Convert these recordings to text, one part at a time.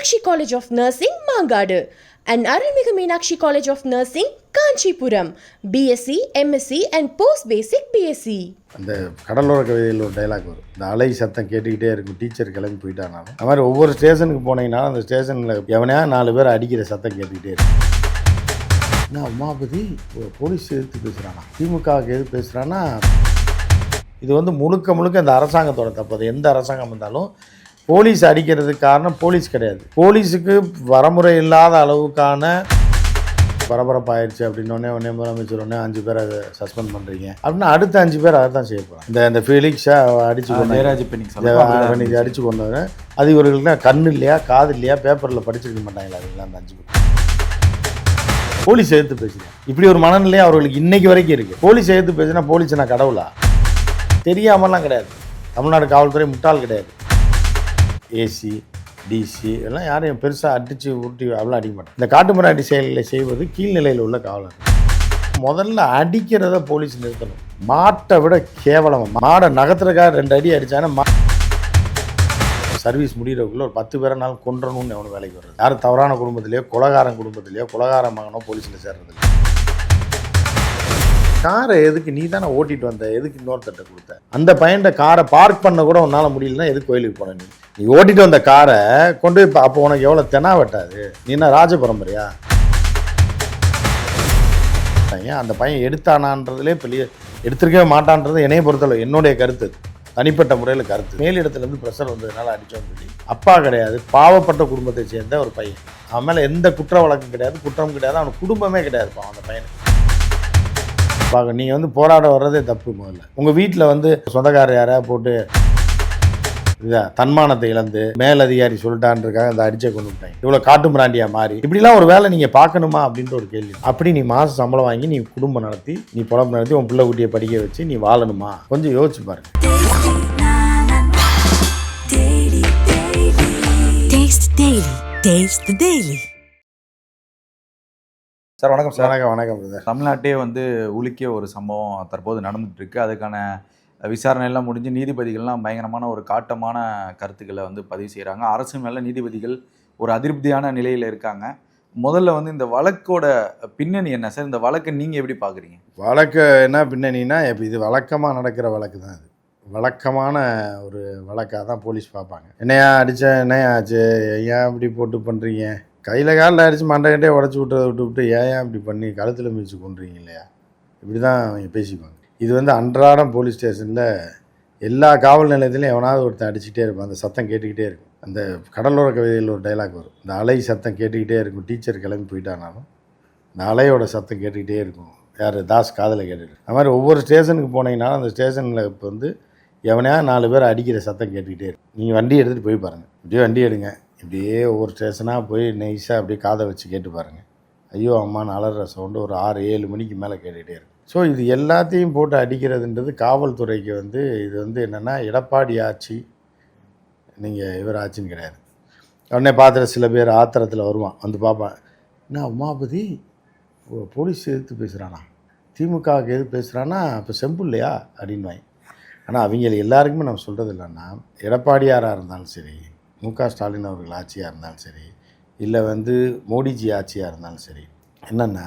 Meenakshi college of nursing Mangadu. And Arulmigu Meenakshi college of nursing Kanchipuram BSc MSc and post basic BSc அந்த கடலோர கவிதையில் ஒரு dialogue வரும். இந்த அலை சத்தம் கேட்டுக்கிட்டே இருக்கும். டீச்சர் கிளம்பி போயிட்டானாலும். அது மாதிரி ஒவ்வொரு ஸ்டேஷனுக்கு போனீங்கன்னா அந்த ஸ்டேஷனில் எவனையா நாலு பேர் அடிக்கிற சத்தம் கேட்டுக்கிட்டே இருக்கும். என்ன உமாபதி? போலீஸ் எதிர்த்து பேசுகிறானா திமுகவுக்கு எதிர்த்து பேசுகிறான்னா இது வந்து முழுக்க முழுக்க இந்த அரசாங்கத்தோட தப்பு. அது எந்த அரசாங்கம் வந்தாலும் போலீஸ் அடிக்கிறதுக்கு காரணம் போலீஸ் கிடையாது. போலீஸுக்கு வரமுறை இல்லாத அளவுக்கான பரபரப்பாயிருச்சு அப்படின்னோடனே உடனே முதலமைச்சர் உடனே அஞ்சு பேரை சஸ்பெண்ட் பண்ணுறீங்க அப்படின்னா அடுத்த அஞ்சு பேர் அதை தான் செய்ய இந்த இந்த ஃபீலிக்ஸை அடிச்சு ஜெயராஜ் இன்னைக்கு அடிச்சு கொண்டு வரேன் அது இவர்களுக்கு கண்ணு இல்லையா காது இல்லையா பேப்பரில் படிச்சிருக்க மாட்டாங்களா அவங்களா அந்த அஞ்சு பேர்? போலீஸ் எதிர்த்து பேசுகிறேன் இப்படி ஒரு மனநிலையை அவர்களுக்கு இன்னைக்கு வரைக்கும் இருக்குது போலீஸ் எதிர்த்து பேசுனா போலீஸ் நான் கடவுளா? தெரியாமலாம் கிடையாது. தமிழ்நாடு காவல்துறை முட்டாள் கிடையாது. ஏசி டிசி எல்லாம் யாரையும் பெருசாக அடித்து உருட்டி அவ்வளோ அடிக்க மாட்டேன் இந்த காட்டுமிராண்டி செயலில் செய்வது கீழ்நிலையில் உள்ள காவலர். முதல்ல அடிக்கிறத போலீஸ் நிறுத்தணும். மாட்டை விட கேவலம். மாடை நகத்துறக்காக ரெண்டு அடி அடித்தானே மா சர்வீஸ் முடிகிறதுக்குள்ள ஒரு பத்து பேரனாலும் கொன்றணும்னு எவனும் வேலைக்கு வர்றது யாரும் தவறான குடும்பத்திலையோ குலகாரன் குடும்பத்திலையோ குலகார மகனோ போலீஸில் சேர்றது காரை எதுக்கு நீ தானே ஓட்டிட்டு வந்த? எதுக்கு இன்னொருத்தட்ட கொடுத்த? அந்த பையன்கிட்ட காரை பார்க் பண்ண கூட உன்னால் முடியலன்னா எதுக்கு கோயிலுக்கு போன நீ? நீ ஓட்டிட்டு வந்த காரை கொண்டு போய் அப்போ உனக்கு எவ்வளோ தெனா வெட்டாது? நீ என்ன ராஜ பரம்பரையா? பையன் அந்த பையன் எடுத்தானான்றதுலே பெரிய எடுத்திருக்கவே மாட்டான்றது என்னைய பொறுத்தளவு என்னுடைய கருத்து. தனிப்பட்ட முறையில் கருத்து. மேலிடத்துலேருந்து ப்ரெஷர் வந்ததுனால அடித்தோம் சொல்லி அப்பா கிடையாது பாவப்பட்ட குடும்பத்தை சேர்ந்த ஒரு பையன். அவன் மேலே எந்த குற்ற வழக்கும் கிடையாது குற்றம் கிடையாது அவன் குடும்பமே கிடையாது அந்த பையனுக்கு. பார்க்க நீங்கள் வந்து போராட வர்றதே தப்பு முதல்ல. உங்கள் வீட்டில் வந்து சொந்தக்காரர் யாராவது போட்டு இதா தன்மானத்தை இழந்து மேலதிகாரி சொல்லிட்டான்றக்காக அந்த அடிச்சை கொண்டு விட்டாங்க இவ்வளோ காட்டு பிராண்டியாக மாறி. இப்படிலாம் ஒரு வேலை நீங்கள் பார்க்கணுமா அப்படின்ற ஒரு கேள்வி. அப்படி நீ மாதம் சம்பளம் வாங்கி நீ குடும்பம் நடத்தி நீ புலம்பு நடத்தி உன் பிள்ளை குட்டியை படிக்க வச்சு நீ வாழணுமா? கொஞ்சம் யோசிச்சு பாருங்க. Taste the Daily. சார் வணக்கம் சார். வணக்கம் வணக்கம் தமிழ்நாட்டே வந்து உலுக்கிய ஒரு சம்பவம் தற்போது நடந்துட்டு இருக்கு அதுக்கான விசாரணை எல்லாம் முடிஞ்சு நீதிபதிகள்லாம் பயங்கரமான ஒரு காட்டமான கருத்துக்களை வந்து பதிவு செய்கிறாங்க அரசு மேலே நீதிபதிகள் ஒரு அதிருப்தியான நிலையில் இருக்காங்க. முதல்ல வந்து இந்த வழக்கோட பின்னணி என்ன சார்? இந்த வழக்கை நீங்கள் எப்படி பார்க்குறீங்க? வழக்கு என்ன பின்னணினா இப்போ இது வழக்கமாக நடக்கிற வழக்கு தான் இது வழக்கமான ஒரு வழக்காக தான் போலீஸ் பார்ப்பாங்க. என்னையா அடித்தேன் என்னையா ஆச்சு? ஏன் இப்படி போட்டு பண்ணுறீங்க கையில் காலில் அடித்து மண்டைக்கிட்டே உடச்சி விட்டு விட்டு விட்டு ஏன் இப்படி பண்ணி கழுத்தில் மிதிச்சு கொண்டுறீங்க இல்லையா? இப்படி தான் அவங்க பேசிக்குவாங்க. இது வந்து அன்றாடம் போலீஸ் ஸ்டேஷனில் எல்லா காவல் நிலையத்திலையும் எவனாவது ஒருத்தன் அடிச்சுக்கிட்டே இருப்பான். அந்த சத்தம் கேட்டுக்கிட்டே இருக்கும். அந்த கடலோர கவிதையில் ஒரு டைலாக் வரும். இந்த அலை சத்தம் கேட்டுக்கிட்டே இருக்கும். டீச்சர் கிளம்பி போயிட்டானாலும் இந்த அலையோட சத்தம் கேட்டுக்கிட்டே இருக்கும். யார்? தாஸ் காதில் கேட்டுட்டு அது மாதிரி ஒவ்வொரு ஸ்டேஷனுக்கு போனீங்கனாலும் அந்த ஸ்டேஷனில் இப்போ வந்து எவனையா நாலு பேர் அடிக்கிற சத்தம் கேட்டுக்கிட்டே இருக்கும். நீங்கள் வண்டி எடுத்துகிட்டு போய் பாருங்கள் இப்படியே வண்டி எடுங்க. இப்படியே ஒவ்வொரு ஸ்டேஷனாக போய் நைஸாக அப்படியே காதை வச்சு கேட்டு பாருங்கள் ஐயோ அம்மான்னு அலற சவுண்டு ஒரு ஆறு ஏழு மணிக்கு மேலே கேட்டுகிட்டே இருக்கும் ஸோ இது எல்லாத்தையும் போட்டு அடிக்கிறதுன்றது காவல்துறைக்கு வந்து இது வந்து என்னென்னா எடப்பாடி ஆட்சி நீங்கள் இவர் ஆட்சின்னு கிடையாது. உடனே பார்த்துட்டு சில பேர் ஆத்திரத்தில் வருவான். வந்து பார்ப்பான் என்ன உமாபதி போலீஸ் எதிர்த்து பேசுகிறானா திமுகவுக்கு எதிர்த்து பேசுகிறானா இப்போ செம்பு இல்லையா? அப்படின்வாங்க ஆனால் அவங்க எல்லாருக்குமே நம்ம சொல்கிறது இல்லைன்னா எடப்பாடியாராக இருந்தாலும் சரி மு க. ஸ்டாலின் அவர்கள் ஆட்சியாக இருந்தாலும் சரி இல்லை வந்து மோடிஜி ஆட்சியாக இருந்தாலும் சரி என்னென்னா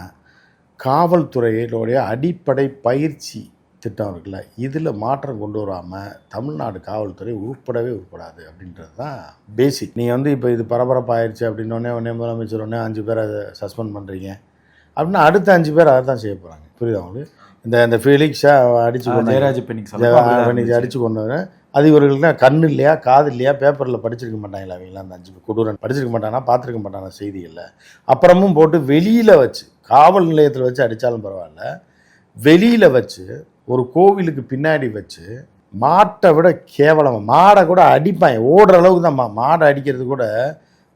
காவல்துறையினுடைய அடிப்படை பயிற்சி திட்டம் இருக்குல்ல இதில் மாற்றம் கொண்டு வராமல் தமிழ்நாடு காவல்துறை உருப்படவே உருப்படாது அப்படின்றது தான் பேசிக் நீங்கள் வந்து இப்போ இது பரபரப்பாயிருச்சு அப்படின்னோடனே உடனே முதலமைச்சர் உடனே அஞ்சு பேரை சஸ்பெண்ட் பண்ணுறீங்க அப்படின்னா அடுத்த அஞ்சு பேர் அதை தான் செய்ய போகிறாங்க புரியுதா உங்களுக்கு? இந்த இந்த ஃபீலிக்ஸை அடிச்சு கொண்டு ஜெயராஜ் பெண்ணிக் பண்ணி அடிச்சு கொண்டு வரேன் அது இவர்களுக்கு கண்ணு இல்லையா காது இல்லையா பேப்பரில் படிச்சிருக்க மாட்டாங்களா அவங்களாம் அந்த அஞ்சு கொடூரன் படிச்சிருக்க மாட்டானா பார்த்துருக்க மாட்டானா செய்திகளில்? அப்புறமும் போட்டு வெளியில் வச்சு காவல் நிலையத்தில் வச்சு அடித்தாலும் பரவாயில்ல. வெளியில் வச்சு ஒரு கோவிலுக்கு பின்னாடி வச்சு மாட்டை விட கேவலம் மாடை கூட அடிப்பாங்க ஓடுற அளவுக்கு தான் மா மாடை அடிக்கிறது கூட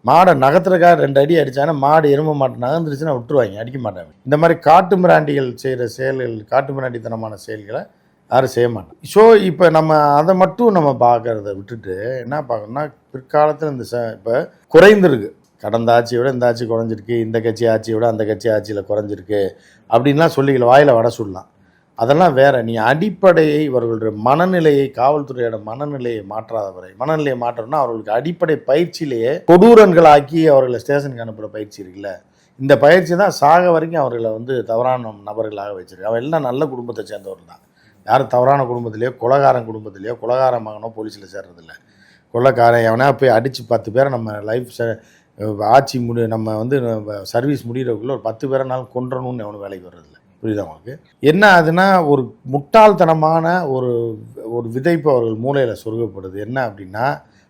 மாடை நகத்துறக்கார் ரெண்டு அடி அடித்தானா மாடு எரும மாட்டை நகர்ந்துருச்சுன்னா விட்டுருவாங்க அடிக்க மாட்டாங்க. இந்த மாதிரி காட்டு மிராண்டிகள் செய்கிற செயல்கள் காட்டு மிராண்டித்தனமான செயல்களை யாரும் செய்ய மாட்டோம் ஸோ இப்போ நம்ம அதை மட்டும் நம்ம பார்க்குறத விட்டுட்டு என்ன பார்க்கணும்னா பிற்காலத்தில் இந்த ச இப்போ குறைந்திருக்கு. கடந்த ஆட்சியை விட இந்த ஆட்சி குறைஞ்சிருக்கு இந்த கட்சி ஆட்சியை விட அந்த கட்சி ஆட்சியில் குறைஞ்சிருக்கு அப்படின்லாம் சொல்லிக்கல வாயில் வட சொல்லலாம் அதெல்லாம் வேற நீ அடிப்படையை இவர்களுடைய மனநிலையை காவல்துறையோட மனநிலையை மாற்றாத வரை மனநிலையை மாற்றணும்னா அவர்களுக்கு அடிப்படை பயிற்சியிலேயே கொடூரன்களாக்கி அவர்களை ஸ்டேஷனுக்கு அனுப்புகிற பயிற்சி இருக்குல்ல. இந்த பயிற்சி தான் சாக வரைக்கும் அவர்களை வந்து தவறான நபர்களாக வச்சிருக்கு. அவன் எல்லாம் நல்ல குடும்பத்தை சேர்ந்தவர் தான். யாரும் தவறான குடும்பத்திலேயோ குலகாரன் குடும்பத்திலேயோ குலகார மகனோ போலீஸில் சேர்றதில்ல. கொள்ளக்காரன் எவனா போய் அடித்து பத்து பேரை நம்ம லைஃப் ஆட்சி முடி நம்ம வந்து சர்வீஸ் முடிகிறக்குள்ளே ஒரு பத்து பேரைனாலும் கொன்றணும்னு எவனும் வேலைக்கு வர்றதில்ல. புரியுதா உங்களுக்கு? என்ன ஆகுதுன்னா ஒரு முட்டாள்தனமான ஒரு ஒரு விதைப்பு அவர்கள் மூளையில் சொருகப்படுது. என்ன அப்படின்னா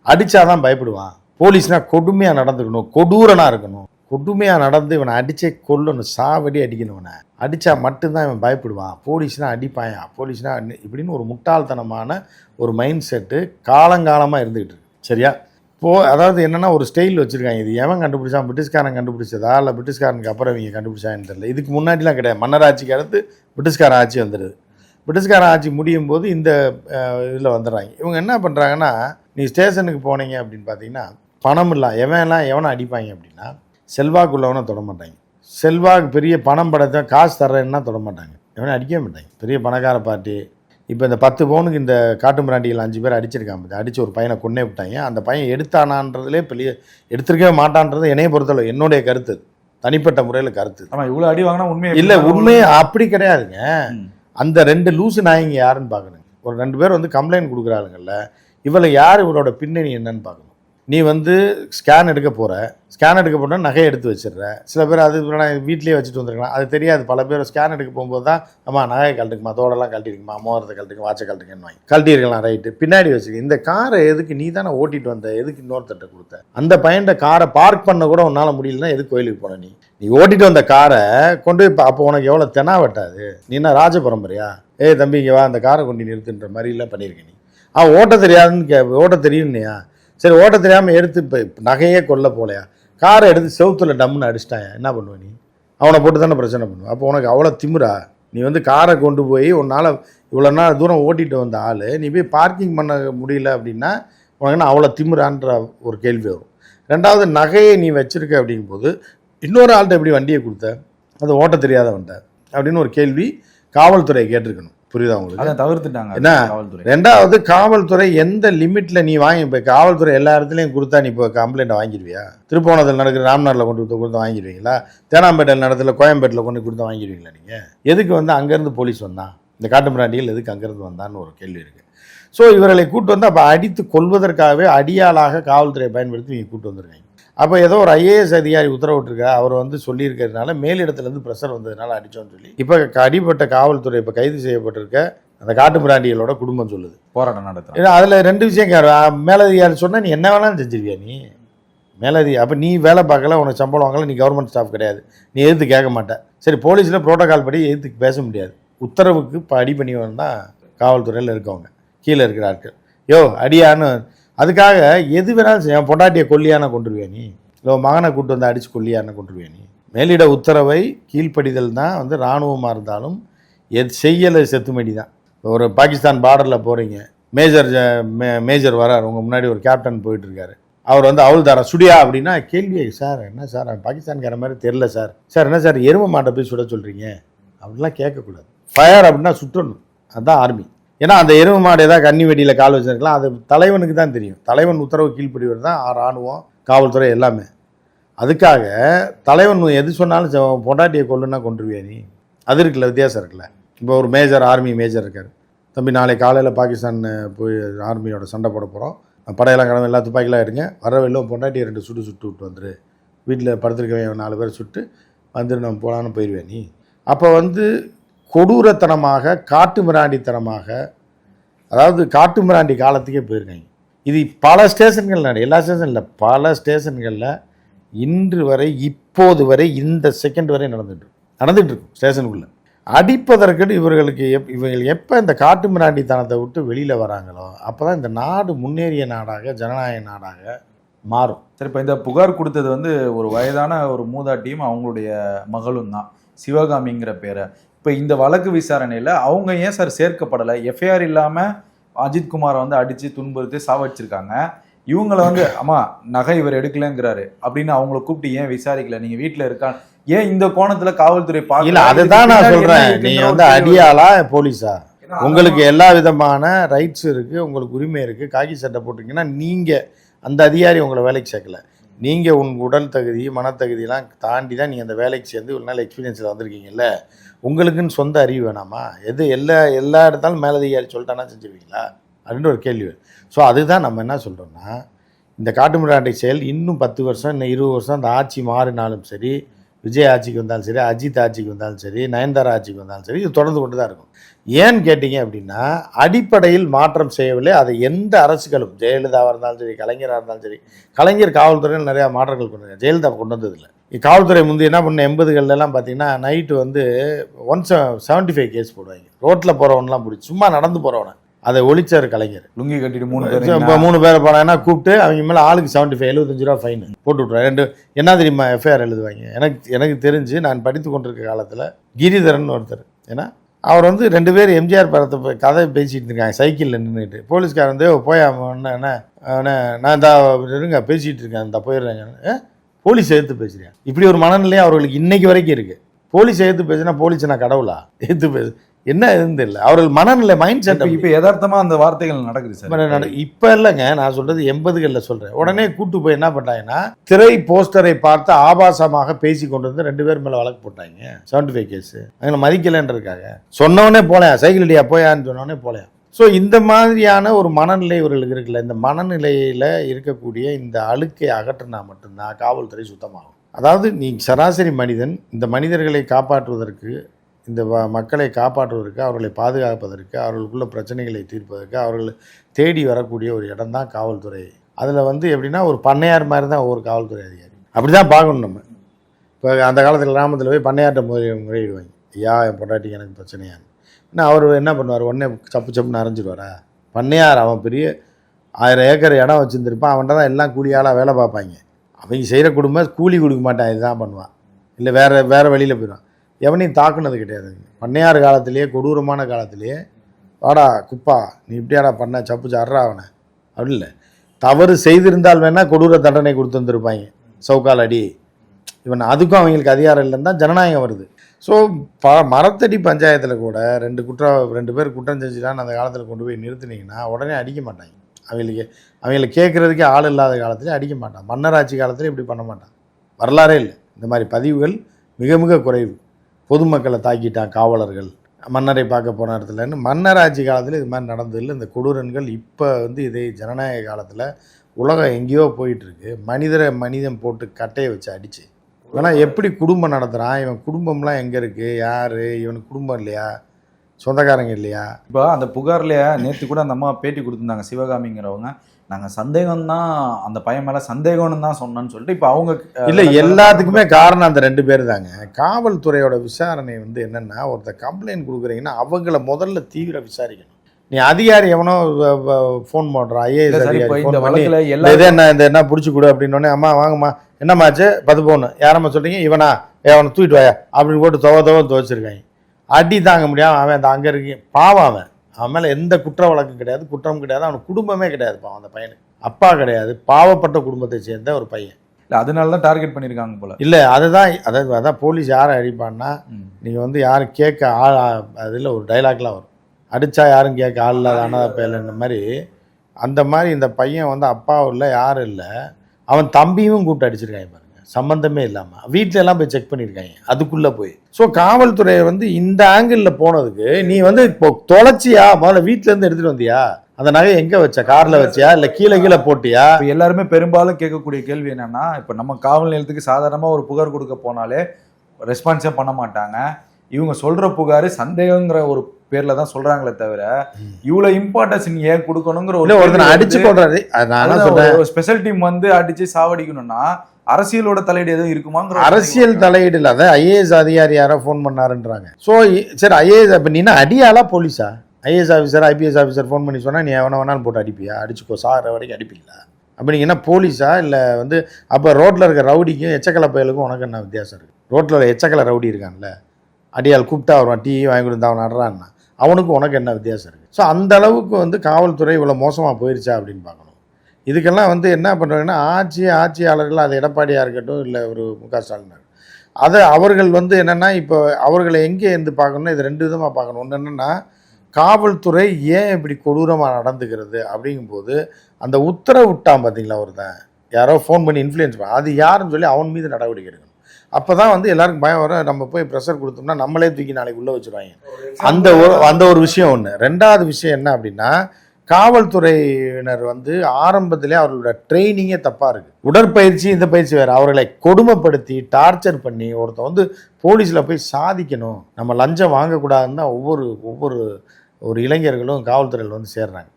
அடித்தாதான் பயப்படுவான். போலீஸ்னால் கொடுமையாக நடந்துக்கணும். கொடூரனாக இருக்கணும். கொடுமையாக நடந்து இவனை அடித்தே கொல்லணும். சாவடி அடிக்கணும் இவனை. அடித்தா மட்டும்தான் இவன் பயப்படுவான். போலீஸ்னால் அடிப்பாயா? போலீஸ்னால் இப்படின்னு ஒரு முட்டாள்தனமான ஒரு மைண்ட் செட்டு காலங்காலமாக இருந்துக்கிட்டு இருக்கு. சரியா? இப்போது அதாவது என்னென்னா ஒரு ஸ்டைல் வச்சுருக்காங்க. இது எவன் கண்டுபிடிச்சான்? பிரிட்டிஷ்காரன் கண்டுபிடிச்சதா? இல்லை பிரிட்டிஷ்காரனுக்கு அப்புறம் இவங்க கண்டுபிடிச்சான்னு தெரியல. இதுக்கு முன்னாடிலாம் கிடையாது. மன்னர் ஆட்சிக்கு அடுத்து பிரிட்டிஷ்கார ஆட்சி வந்துடுது பிரிட்டிஷ்கார ஆட்சி முடியும் போது இந்த இதில் வந்துடுறாங்க. இவங்க என்ன பண்ணுறாங்கன்னா நீ ஸ்டேஷனுக்கு போனீங்க அப்படின்னு பார்த்தீங்கன்னா பணம் இல்லை. எவன்லாம் எவனை அடிப்பாங்க அப்படின்னா செல்வாக்குள்ளவனை தொட மாட்டாங்க. செல்வாக்கு பெரிய பணம் படத்தை காசு தர்றேன்னா தொட மாட்டாங்க. எவனை அடிக்கவே மாட்டாங்க. பெரிய பணக்கார பார்ட்டி இப்போ இந்த பத்து பவுனுக்கு இந்த காட்டு மிராண்டிகள் அஞ்சு பேர் அடிச்சிருக்காங்க? அடிச்சு ஒரு பையனை கொன்னே விட்டாங்க. அந்த பையன் எடுத்தானான்றதுலே பெரிய எடுத்திருக்கவே மாட்டான்றது என்னைய பொறுத்தளவு என்னுடைய கருத்து. தனிப்பட்ட முறையில் கருத்து. ஆமா இவ்வளவு அடி வாங்கினா உண்மையை இல்லை உண்மையே அப்படி கிடையாதுங்க. அந்த ரெண்டு லூசு நாயங்க யாருன்னு பார்க்கணும் ஒரு ரெண்டு பேர் வந்து கம்ப்ளைண்ட் கொடுக்குறாளுங்கல்ல. இவளை யார் இவளோட பின்னணி என்னன்னு பார்க்கணும் நீ வந்து ஸ்கேன் எடுக்க போகிற ஸ்கேன் எடுக்க போனால் நகையை எடுத்து வச்சிடுற. சில பேர் அது நான் வச்சுட்டு வந்துருக்கலாம். அது தெரியாது. பல பேர் ஸ்கேன் எடுக்க போகும்போது தான் அம்மா நகையை கழட்டுக்குமா தோடெல்லாம் கழட்டிருக்குமா மோதிரத்தை கழட்டுக்கு வாட்சை கழட்டுங்கன்னு வாங்கி. கழட்டிருக்கலாம் ரைட்டு பின்னாடி வச்சுக்க. இந்த காரை எதுக்கு நீ தானே ஓட்டிட்டு வந்த? எதுக்கு இன்னொருத்தட்ட கொடுத்த? அந்த பையன்கிட்ட காரை பார்க் பண்ண கூட உன்னால் முடியலன்னா எதுக்கு கோயிலுக்கு போன நீ? நீ ஓட்டிட்டு வந்த காரை கொண்டு போய் இப்போ அப்போ உனக்கு எவ்வளோ தெனா வெட்டாது? நீ என்ன ராஜ பரம்பரையா? ஏய் தம்பி வா. அந்த காரை கொண்டு நிறுத்துன்ற மாதிரிலாம் பண்ணியிருக்கேன் பண்ணியிருக்க நீ. ஆ ஓட்ட தெரியாதுன்னு கே ஓட்ட தெரியும்னியா? சரி ஓட்ட தெரியாமல் எடுத்து இப்போ நகையே கொல்ல போலையா? காரை எடுத்து செவுத்துல டம்முன்னு அடிச்சிட்டாயா? என்ன பண்ணுவேன் நீ? அவனை போட்டு தானே பிரச்சனை பண்ணுவேன் அப்போ உனக்கு அவ்வளோ திமிரா? நீ வந்து காரை கொண்டு போய் உன்னால் இவ்வளோ நாள் தூரம் ஓட்டிகிட்டு வந்த ஆள் நீ போய் பார்க்கிங் பண்ண முடியல அப்படின்னா உனக்கு என்ன அவ்வளோ திமிரான்ற ஒரு கேள்வி வரும். ரெண்டாவது நகையை நீ வச்சிருக்க அப்படிங்கும்போது இன்னொரு ஆள்கிட்ட எப்படி வண்டியை கொடுத்த? அது ஓட்ட தெரியாதவன்ட்ட அப்படின்னு ஒரு கேள்வி காவல்துறை கேட்டிருக்கணும். புரியுதா உங்களுக்கு? அதை தவிர்த்துட்டாங்க என்ன? ரெண்டாவது காவல்துறை எந்த லிமிட்ல நீ வாங்கி இப்போ காவல்துறை எல்லா இடத்துலையும் கொடுத்தா நீ இப்போ கம்ப்ளைண்ட் வாங்கிடுவியா? திருப்போணத்தில் நடக்கிற ராம்நாட்டில் கொண்டு கொடுத்து கொடுத்து வாங்கிடுவீங்களா? தேனாம்பேட்டையில் நடத்துல கோயம்பேட்டில் கொண்டு கொடுத்து வாங்கிடுவீங்களா நீங்கள் எதுக்கு வந்து அங்கேருந்து போலீஸ் வந்தான் இந்த காட்டுமிராண்டிகள் எதுக்கு அங்கேருந்து வந்தான்னு ஒரு கேள்வி இருக்குது ஸோ இவர்களை கூட்டு வந்து அப்போ அடித்து கொள்வதற்காகவே அடியாளாக காவல்துறையை பயன்படுத்தி இவங்க கூட்டு வந்திருக்காங்க. அப்போ ஏதோ ஒரு ஐஏஎஸ் அதிகாரி உத்தரவிட்டிருக்கா அவர் வந்து சொல்லியிருக்கிறதுனால மேலிடத்துலேருந்து ப்ரெஷர் வந்ததுனால அடித்தோன்னு சொல்லி. இப்போ அடிப்பட்ட காவல்துறை இப்போ கைது செய்யப்பட்டிருக்க அந்த காட்டு மிராண்டிகளோட குடும்பம் சொல்லுது. போராட்டம் நடத்துறாங்க. ஏன்னா அதில் ரெண்டு விஷயம் கேரு மேலதிகாரி சொன்னால் நீ என்ன வேணாலும் செஞ்சிருவியா நீ? மேலதி அப்போ நீ வேலை பார்க்கல உனக்கு சம்பளம் வாங்கல நீ கவர்மெண்ட் ஸ்டாஃப் கிடையாது. நீ எதிர்த்து கேட்க மாட்ட. சரி போலீஸில் ப்ரோட்டோகால் படி எதிர்த்து பேச முடியாது. உத்தரவுக்கு இப்போ அடி பண்ணி தான் காவல்துறையில் இருக்கவங்க. கீழே இருக்கிற ஆட்கள். யோ அடியான்னு அதுக்காக எது வேணாலும் என் பொண்டாட்டியை கொல்லியான கொண்டுருவியா நீ? இல்லை உன் மகனை கூட்டு வந்து அடித்து கொல்லியான கொண்டுருவியா நீ? மேலிட உத்தரவை கீழ்ப்படிதல் தான் வந்து இராணுவமாக இருந்தாலும் எது செய்யலை செத்துமடி தான் ஒரு பாகிஸ்தான் பார்டரில் போகிறீங்க மேஜர் ஜ- மே- மேஜர் வரார். உங்கள் முன்னாடி ஒரு கேப்டன் போயிட்டுருக்காரு. அவர் வந்து அவள்தாரா? சுடியா அப்படின்னா கேள்வி சார் என்ன சார்? பாகிஸ்தான்கார மாதிரி தெரில சார். சார் என்ன சார்? எரும மாட்டை போய் சுட சொல்கிறீங்க அப்படிலாம் கேட்கக்கூடாது. ஃபயர் அப்படின்னா சுட்டணும் அதுதான் ஆர்மி ஏன்னா அந்த எருமை மாடு ஏதாவது கன்னி வெடியில் கால் வச்சிருக்கலாம். அது தலைவனுக்கு தான் தெரியும். தலைவன் உத்தரவு கீழ்ப்படிவர் தான் இராணுவம் காவல்துறை எல்லாமே. அதுக்காக தலைவன் எது சொன்னாலும் பொண்டாட்டியை கொல்லுன்னா கொண்டுருவியா நீ? அது இருக்குல்ல வித்தியாசம் இருக்குல்ல. இப்போ ஒரு மேஜர் ஆர்மி மேஜர் இருக்கார். தம்பி நாளை காலையில் பாகிஸ்தான் போய் ஆர்மியோட சண்டை போட போகிறோம் படையெல்லாம் கிளம்பி எல்லா துப்பாக்கிலாம் எடுங்க. வர பொண்டாட்டியை ரெண்டு சுட்டு சுட்டு விட்டு வந்துரு. வீட்டில் படுத்திருக்கவன் நாலு பேர் சுட்டு வந்துட்டு நம்ம போகலான்னு போயிடுவேன் நீ? அப்போ வந்து கொடூரத்தனமாக காட்டு மிராண்டித்தனமாக அதாவது காட்டு மிராண்டி காலத்துக்கே போயிருக்காங்க. இது பல ஸ்டேஷன்கள் எல்லா ஸ்டேஷனில் பல ஸ்டேஷன்களில் இன்று வரை இப்போது வரை இந்த செகண்ட் வரை நடந்துட்டு நடந்துகிட்ருக்கும் இருக்கும் ஸ்டேஷனுக்குள்ளே. அடிப்பதற்கு இவர்களுக்கு எப் இவங்க எப்போ இந்த காட்டு மிராண்டித்தனத்தை விட்டு வெளியில் வராங்களோ அப்போ தான் இந்த நாடு முன்னேறிய நாடாக ஜனநாயக நாடாக மாறும். சரி இப்போ இந்த புகார் கொடுத்தது வந்து ஒரு வயதான ஒரு மூதாட்டியும் அவங்களுடைய மகளும் தான். சிவகாமிங்கிற பேரை. இப்போ இந்த வழக்கு விசாரணையில் அவங்க ஏன் சார் சேர்க்கப்படலை? எஃப்ஐஆர் இல்லாமல் அஜித் குமாரை வந்து அடித்து துன்புறுத்தி சாவடிச்சிருக்காங்க. இவங்கள வந்து அம்மா நகை இவர் எடுக்கலங்கிறாரு அப்படின்னு அவங்கள கூப்பிட்டு ஏன் விசாரிக்கல? நீங்கள் வீட்டில் இருக்கா ஏன் இந்த கோணத்துல காவல்துறை பார்க்கல? இல்ல அதுதான் நான் இதுக்கு பின்னாடி சொல்றேன். என்ன நீ இருக்குங்கிற வந்து. அடியாளா போலீஸா? உங்களுக்கு எல்லா விதமான ரைட்ஸ் இருக்கு உங்களுக்கு உரிமை இருக்கு. காக்கி சட்டை போட்டிருக்கீங்கன்னா நீங்க அந்த அதிகாரி உங்களை வேலைக்கு சேர்க்கல. நீங்க உன் உடல் தகுதி மனத்தகுதியெல்லாம் தாண்டி தான் நீங்க அந்த வேலைக்கு சேர்ந்து ஒரு நாள் எக்ஸ்பீரியன்ஸில் வந்திருக்கீங்கல்ல? உங்களுக்குன்னு சொந்த அறிவு வேணாமா? எது எல்லா எல்லா இடத்தாலும் மேலதிகாரி சொல்லிட்டானா செஞ்சுருவீங்களா? அப்படின்னு ஒரு கேள்வி ஸோ அதுதான் நம்ம என்ன சொல்கிறோம்னா இந்த காட்டுமிராண்டை செயல் இன்னும் பத்து வருஷம் இன்னும் இருபது வருஷம் அந்த ஆட்சி மாறினாலும் சரி விஜய் ஆட்சிக்கு வந்தாலும் சரி அஜித் ஆட்சிக்கு வந்தாலும் சரி நயன்தாரா ஆட்சிக்கு வந்தாலும் சரி இது தொடர்ந்து கொண்டு தான் இருக்கும். ஏன்னு கேட்டிங்க அப்படின்னா அடிப்படையில் மாற்றம் செய்யவில்லை. அதை எந்த அரசுகளும் ஜெயலலிதாவாக இருந்தாலும் சரி கலைஞராக இருந்தாலும் சரி கலைஞர் காவல்துறையில் நிறையா மாற்றங்கள் கொண்டு ஜெயலலிதா கொண்டு வந்ததில்லை. காவல்துறை முந்தி என்ன பண்ண எண்பதுகள்லாம் பார்த்தீங்கன்னா நைட்டு வந்து ஒன் செவன்ட்டி ஃபைவ் கேஸ் போடுவாங்க. ரோட்டில் போகிறவன்லாம் பிடிச்சி சும்மா நடந்து போகிறவனை அதை ஒழிச்சார் கலைஞர். லுங்கி கட்டிட்டு மூணு இப்போ பேர் மூணு பேரை போனாங்கன்னா கூப்பிட்டு அவங்க மேலே ஆளுக்கு செவன்ட்டி ஃபைவ் எழுபத்தஞ்சு ரூபா ஃபைன் போட்டு விட்ருவாங்க ரெண்டு என்ன தெரியுமா எஃப்ஐஆர் எழுதுவாங்க. எனக்கு எனக்கு தெரிஞ்சு நான் படித்து கொண்டிருக்க காலத்தில் கிரிதரன் ஒருத்தர். ஏன்னா அவர் வந்து ரெண்டு பேர் எம்ஜிஆர் படத்தை கதை பேசிட்டு இருக்காங்க சைக்கிளில் நின்றுட்டு போலீஸ்காரன் வந்து போய் அவன் என்ன நான் இந்த இருங்க பேசிகிட்டு இருக்கேன் இந்த போயிடுறேங்க "ஏ, போலீஸ் எடுத்து பேசுகிறேன் இப்படி ஒரு மனநிலையை அவர்களுக்கு இன்னைக்கு வரைக்கும் இருக்குது போலீஸ் எடுத்து பேசுனா போலீஸ் நான் கடவுளா? எடுத்து பேசு என்ன எதுன்னு தெரியல. அவர்கள் மனநிலை மைண்ட் செட் இப்ப- இப்ப யதார்த்தமா அந்த வார்த்தைகள் நடக்குது சார். இப்போ இல்லைங்க. நான் சொல்றது எண்பதுகளில் சொல்றேன். உடனே கூட்டு போய் என்ன பண்ணாங்கன்னா திரை போஸ்டரை பார்த்து ஆபாசமாக பேசி கொண்டு வந்து ரெண்டு பேர் மேல வழக்கு போட்டாங்க. செவன்டி ஃபைவ் கேஸ் அவங்களை மதிக்கலைன்றதுக்காக. சொன்னவனே போலையா? சைக்கிள் அடியா போயான்னு சொன்னவனே போலையா? ஸோ இந்த மாதிரியான ஒரு மனநிலை இவர்களுக்கு இருக்குல்ல இந்த மனநிலையில் இருக்கக்கூடிய இந்த அழுக்கை அகற்றினா மட்டும்தான் காவல்துறை சுத்தமாகும். அதாவது நீ சராசரி மனிதன் இந்த மனிதர்களை காப்பாற்றுவதற்கு இந்த வ- மக்களை காப்பாற்றுவதற்கு அவர்களை பாதுகாப்பதற்கு அவர்களுக்குள்ள பிரச்சனைகளை தீர்ப்பதற்கு அவர்கள் தேடி வரக்கூடிய ஒரு இடம் தான் காவல்துறை. அதில் வந்து எப்படின்னா ஒரு பண்ணையார் மாதிரி தான் ஒவ்வொரு காவல்துறை அதிகாரி. அப்படி தான் பார்க்கணும் நம்ம. இப்போ அந்த காலத்தில் கிராமத்தில் போய் பண்ணையார்ட்ட முறை முறையிடுவாங்க. ஐயா என் பொண்டாட்டிக்கு எனக்கு பிரச்சனையான்னு. என்ன அவர் என்ன பண்ணுவார்? உடனே சப்பு சப்புன்னு அரைஞ்சிடுவாரா பண்ணையார் அவன் பெரிய ஆயிரம் ஏக்கர் இடம் வச்சுருந்துருப்பான். அவன்கிட்ட தான் எல்லாம் கூலியாளாக வேலை பார்ப்பாங்க. அவங்க செய்கிற குடும்பம் கூலி கொடுக்க மாட்டான். இதுதான் பண்ணுவான். இல்லை வேறு வேறு வழியில் போயிடுவான். எவனையும் தாக்குனது கிடையாது. பண்ணையார் காலத்திலேயே கொடூரமான காலத்திலேயே வாடா குப்பா நீ இப்படியாடா பண்ண சப்பு சர்றா அவனை. அப்படி இல்லை. தவறு செய்திருந்தால் வேணால் கொடூர தண்டனை கொடுத்து வந்திருப்பாங்க. சவுக்கால் அடி. இவன் அதுக்கும் அவங்களுக்கு அதிகாரம் இல்லைன்னு தான் ஜனநாயகம் வருது. ஸோ ப மரத்தடி பஞ்சாயத்தில் கூட ரெண்டு குற்றம் ரெண்டு பேர் குற்றம் செஞ்சுட்டான்னு அந்த காலத்தில் கொண்டு போய் நிறுத்துனீங்கன்னா உடனே அடிக்க மாட்டாங்க. அவங்களுக்கு அவங்கள கேட்குறதுக்கே ஆள் இல்லாத காலத்திலே அடிக்க மாட்டான் மன்னராட்சி காலத்துலேயும் இப்படி பண்ண மாட்டான் வரலாறே இல்லை. இந்த மாதிரி பதிவுகள் மிக மிக குறைவு. பொதுமக்களை தாக்கிட்டான் காவலர்கள். மன்னரை பார்க்க போன இடத்துலன்னு மன்னராட்சி காலத்தில் இது மாதிரி நடந்ததில்லை இந்த கொடூரன்கள் இப்போ வந்து இதே ஜனநாயக காலத்தில் உலகம் எங்கேயோ போயிட்டுருக்கு மனிதரை மனிதன் போட்டு கட்டையை வச்சு அடிச்சு ஆனால் எப்படி குடும்பம் நடத்துகிறான் இவன் குடும்பம்லாம் எங்கே இருக்குது யார்? இவனுக்கு குடும்பம் இல்லையா? சொந்தக்காரங்க இல்லையா? இப்போ அந்த புகார்ல நேத்து கூட அந்த அம்மா பேட்டி கொடுத்திருந்தாங்க சிவகாமிங்கிறவங்க. நாங்க சந்தேகம் தான் அந்த பையன் மேல சந்தேகம்னு தான் சொன்னேன்னு சொல்லிட்டு இப்போ அவங்க இல்லை எல்லாத்துக்குமே காரணம் அந்த ரெண்டு பேர் தாங்க காவல்துறையோட விசாரணை வந்து என்னென்னா ஒருத்தர் கம்ப்ளைண்ட் கொடுக்குறீங்கன்னா அவங்கள முதல்ல தீவிர விசாரிக்கணும். நீ அதிகாரி எவனோ ஃபோன் பண்ணுறான் ஐஏஎஸ் அதிகாரி இந்த ஃபோன் பண்ணி வழக்குல இந்த எல்லா இது என்ன இந்த என்ன பிடிச்சி கொடு அப்படின்னோடனே அம்மா வாங்கம்மா. என்னம்மாச்சு பத்து பவுன். யாரம்மா சொல்றீங்க? இவனா. அவனை தூக்கிட்டு வாயா. அப்படின்னு போட்டு துவ துவ துவச்சிருக்காங்க. அடி தாங்க முடியாம அவன் அந்த அங்கே இருக்கு பாவம் அவன். அவன் மேலே எந்த குற்ற வழக்கும் கிடையாது குற்றம் கிடையாது. அவனுக்கு குடும்பமே கிடையாது பாவம் அந்த பையனுக்கு. அப்பா கிடையாது பாவப்பட்ட குடும்பத்தை சேர்ந்த ஒரு பையன். இல்ல அதனால தான் டார்கெட் பண்ணிருக்காங்க போல. இல்லை அதுதான் அதாவது அதான் போலீஸ் யாரை அடிப்பான்னா. நீங்கள் வந்து யாரும் கேட்க ஆள் அதில் ஒரு டைலாக்லாம் வரும். அடித்தா யாரும் கேட்க ஆள் இல்லாத அனாதை பயலன்ற மாதிரி அந்த மாதிரி இந்த பையன் வந்து அப்பாவும் இல்லை யாரும் இல்லை. அவன் தம்பியும் கூப்பிட்டு அடிச்சிருக்காங்க பாருங்க. சம்மந்தமே இல்லாமல் வீட்டில எல்லாம் போய் செக் பண்ணியிருக்காங்க அதுக்குள்ளே போய். ஸோ காவல்துறையை வந்து இந்த ஆங்கிளில் போனதுக்கு நீ வந்து இப்போ தொலைச்சியா? முதல்ல வீட்டிலேருந்து எடுத்துகிட்டு வந்தியா? அந்த நகை எங்கே வச்ச? காரில் வச்சியா? இல்லை கீழே கீழே போட்டியா? எல்லாருமே பெரும்பாலும் கேட்கக்கூடிய கேள்வி என்னன்னா இப்போ நம்ம காவல் நிலையத்துக்கு சாதாரணமா ஒரு புகார் கொடுக்க போனாலே ரெஸ்பான்ஸே பண்ண மாட்டாங்க. இவங்க சொல்ற புகார் சந்தேகங்கிற ஒரு பேர்ல தான் சொல்றாங்களே தவிர இவ்வளவு இம்பார்ட்டன்ஸ் நீ ஏன் கொடுக்கணுங்கிற இல்லை ஒருத்தனை அடிச்சு சொல்றேன்? ஒரு ஸ்பெஷல் டீம் வந்து அடிச்சு சாவடிக்கணும்னா அரசியலோட தலையீடு எதுவும் இருக்குமாங்கிற ஒரு அரசியல் தலையீடு இல்லாத ஐஏஎஸ் அதிகாரி யாரோ ஃபோன் பண்ணாருன்றாங்க. ஸோ சரி ஐஏஎஸ் இப்போ நீனா அடியாளா போலீஸா IAS officer IPS officer phone பண்ணி சொன்னால் நீ எவனை வேணாலும் போட்டு அடிப்பியா? அடிச்சுக்கோ சாகிற வரைக்கும் அடிப்பீங்களா? அப்போ நீங்கள் என்ன போலீஸா இல்லை வந்து அப்போ ரோட்டில் இருக்க ரவுடிக்கும் எச்சக்கலை பயலுக்கும் உனக்கு என்ன வித்தியாசம் இருக்குது ரோட்டில் எச்சக்கலை ரவுடி இருக்கான்ல அடியாள் கூப்பிட்டா வருவான் டீ வாங்கி கொடுத்தா அவன் நடுறான்னா? அவனுக்கு உனக்கு என்ன வித்தியாசம் இருக்குது ஸோ அந்த அளவுக்கு வந்து காவல்துறை இவ்வளோ மோசமாக போயிருச்சா அப்படின்னு பார்க்கணும். இதுக்கெல்லாம் வந்து என்ன பண்ணுறாங்கன்னா ஆட்சி ஆட்சியாளர்கள் அது எடப்பாடியாக இருக்கட்டும் இல்லை ஒரு மு க ஸ்டாலினாக அதை அவர்கள் வந்து என்னென்னா இப்போ அவர்களை எங்கே இருந்து பார்க்கணும்னா இது ரெண்டு விதமாக பார்க்கணும். ஒன்று என்னென்னா காவல்துறை ஏன் இப்படி கொடூரமாக நடந்துக்கிறது அப்படிங்கும்போது அந்த உத்தரவு விட்டான் பார்த்தீங்களா ஒருத்தன். யாரோ ஃபோன் பண்ணி இன்ஃப்ளூயன்ஸ் பண்ண அது யாருன்னு சொல்லி அவன் மீது நடவடிக்கை எடுக்கணும். அப்போ தான் வந்து எல்லாருக்கும் பயம் வரும். நம்ம போய் ப்ரெஷர் கொடுத்தோம்னா நம்மளே தூக்கி நாளைக்கு உள்ளே வச்சுருவாங்க. அந்த ஒரு அந்த ஒரு விஷயம் ஒன்று ரெண்டாவது விஷயம் என்ன அப்படின்னா காவல்துறையினர் வந்து ஆரம்பத்திலே அவர்களோட ட்ரைனிங்கே தப்பாக இருக்குது உடற்பயிற்சி இந்த பயிற்சி வேறு. அவர்களை கொடுமைப்படுத்தி டார்ச்சர் பண்ணி ஒருத்தன் வந்து போலீஸில் போய் சாதிக்கணும். நம்ம லஞ்சம் வாங்கக்கூடாதுன்னு தான் ஒவ்வொரு ஒவ்வொரு ஒரு இளைஞர்களும் காவல்துறையில் வந்து சேர்றாங்க.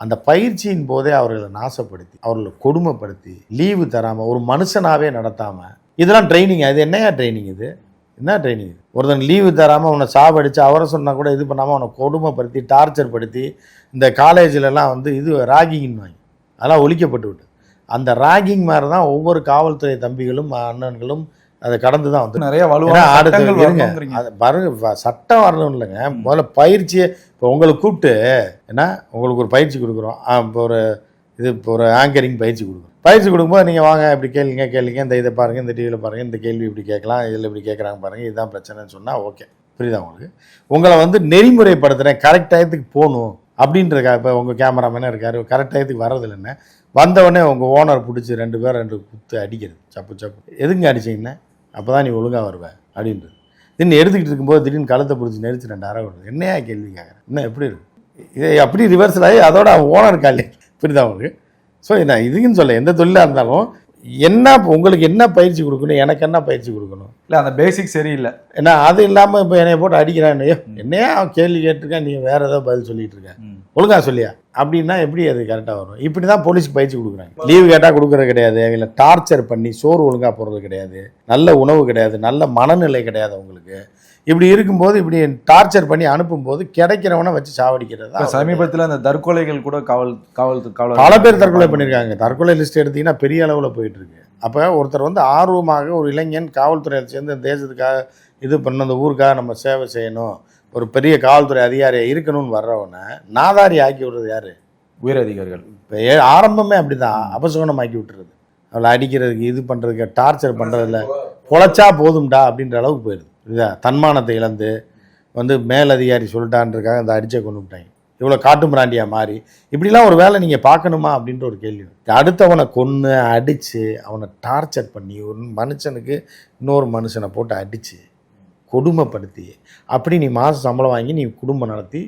அந்த பயிற்சியின் போதே அவர்களை நாசப்படுத்தி அவர்களை கொடுமைப்படுத்தி லீவு தராமல் ஒரு மனுஷனாகவே நடத்தாமல் இதெல்லாம் ட்ரைனிங் அது என்னையா ட்ரைனிங் இது? என்ன ட்ரைனிங் இது? ஒருத்தன் லீவு தராமல் உன்னை சாவடிச்சு அவரை சொன்னால் கூட இது பண்ணாமல் அவனை கொடுமைப்படுத்தி டார்ச்சர் படுத்தி இந்த காலேஜிலலாம் வந்து இது ராகிங்னு வாங்கி. அதெல்லாம் ஒழிக்கப்பட்டு விட்டு அந்த ராகிங் மாதிரி தான் ஒவ்வொரு காவல்துறை தம்பிகளும் அண்ணன்களும் அதை கடந்து தான் வந்து நிறைய வலுவான இருங்க. அது பாருங்க சட்டம் வரணும் இல்லைங்க. முதல்ல பயிற்சியை இப்போ உங்களை கூப்பிட்டு என்ன? உங்களுக்கு ஒரு பயிற்சி கொடுக்குறோம். இப்போ ஒரு இது இப்போ ஒரு ஆங்கரிங் பயிற்சி கொடுக்கும். பயிற்சி கொடுக்கும்போது நீங்கள் வாங்க இப்படி கேளுங்க கேளுங்க இந்த இதை பாருங்கள் இந்த டிவியில் பாருங்கள் இந்த கேள்வி இப்படி கேட்கலாம் இதில் இப்படி கேட்குறாங்க பாருங்கள் இதுதான் பிரச்சனைன்னு சொன்னால் ஓகே புரியுதா உங்களுக்கு? உங்களை வந்து நெறிமுறைப்படுத்துகிறேன் கரெக்ட் டயத்துக்கு போகணும் அப்படின்றக்கா இப்போ உங்கள் கேமராமேனே இருக்கார் கரெக்ட் டயத்துக்கு வர்றதில்லைன்னு வந்தவொடனே உங்கள் ஓனர் பிடிச்சி ரெண்டு பேர் ரெண்டு குத்து அடிக்கிறது சப்பு சப்பு. எதுங்க அடிச்சிங்கன்னா அப்போ தான் நீ ஒழுங்காக வருவ அப்படின்றது. திடீர்னு எடுத்துக்கிட்டு இருக்கும்போது திடீர்னு கழுத்தை பிடிச்சி நெரிச்சு ரெண்டு அரை விடுறது. என்னையா கேள்வி கேட்குறேன் என்ன எப்படி இருக்கு? இதை அப்படி ரிவர்ஸில் ஆகி அதோட ஓனர் காலி புரியுதா உங்களுக்கு? ஸோ நான் இதுக்குன்னு சொல்ல எந்த தொழிலாக இருந்தாலும் என்ன உங்களுக்கு என்ன பயிற்சி கொடுக்கணும் எனக்கு என்ன பயிற்சி கொடுக்கணும்? இல்ல அந்த பேசிக் சரியில்லை. ஏன்னா அது இல்லாமல் இப்போ என்னைய போட்டு அடிக்கிறான் என்னையா அவன் கேள்வி கேட்டிருக்கான் நீ வேற ஏதோ பதில் சொல்லிட்டு இருக்க. ம். ஒழுங்கா சொல்லியா? அப்படின்னா எப்படி அது கரெக்டாக வரும்? இப்படி தான் போலீஸ்க்கு பயிற்சி கொடுக்குறாங்க. லீவு கேட்டால் கொடுக்குறது கிடையாது இல்லை டார்ச்சர் பண்ணி சோறு ஒழுங்காக போடுறது கிடையாது நல்ல உணவு கிடையாது நல்ல மனநிலை கிடையாது அவங்களுக்கு. இப்படி இருக்கும்போது இப்படி டார்ச்சர் பண்ணி அனுப்பும்போது கிடைக்கிறவனை வச்சு சாவடிக்கிறது? சமீபத்துல அந்த தற்கொலைகள் கூட காவல் காவல் காவலர் பல பேர் தற்கொலை பண்ணியிருக்காங்க தற்கொலை லிஸ்ட் எடுத்தீங்கன்னா பெரிய அளவில் போயிட்டு இருக்கு அப்போ ஒருத்தர் வந்து ஆர்வமாக ஒரு இளைஞன் காவல்துறையில் சேர்ந்து இந்த தேசத்துக்காக இது பண்ண இந்த ஊருக்காக நம்ம சேவை செய்யணும் ஒரு பெரிய காவல்துறை அதிகாரியாக இருக்கணும்னு வர்றவனை நாதாரி ஆக்கி விடுறது யாரு? உயர் அதிகாரிகள். இப்போ ஆரம்பமே அப்படி தான் அபசகுணம் ஆக்கி விட்டுறது. அவளை அடிக்கிறதுக்கு இது பண்ணுறதுக்கு டார்ச்சர் பண்ணுறதுல பொழைச்சா போதும்டா அப்படின்ற அளவுக்கு போயிடுது புரியுதா? தன்மானத்தை இழந்து வந்து மேலதிகாரி சொல்லிட்டான்றக்காக அந்த அடிச்சை கொண்டு விட்டாங்க. இவ்வளோ காட்டு பிராண்டியாக மாறி இப்படிலாம் ஒரு வேலை நீங்கள் பார்க்கணுமா அப்படின்ற ஒரு கேள்வி. அடுத்தவனை கொன்று அடித்து அவனை டார்ச்சர் பண்ணி ஒரு மனுஷனுக்கு இன்னொரு மனுஷனை போட்டு அடித்து கொடுமைப்படுத்தி அப்படி நீ மாதம் சம்பளம் வாங்கி நீ குடும்பம் நடத்தி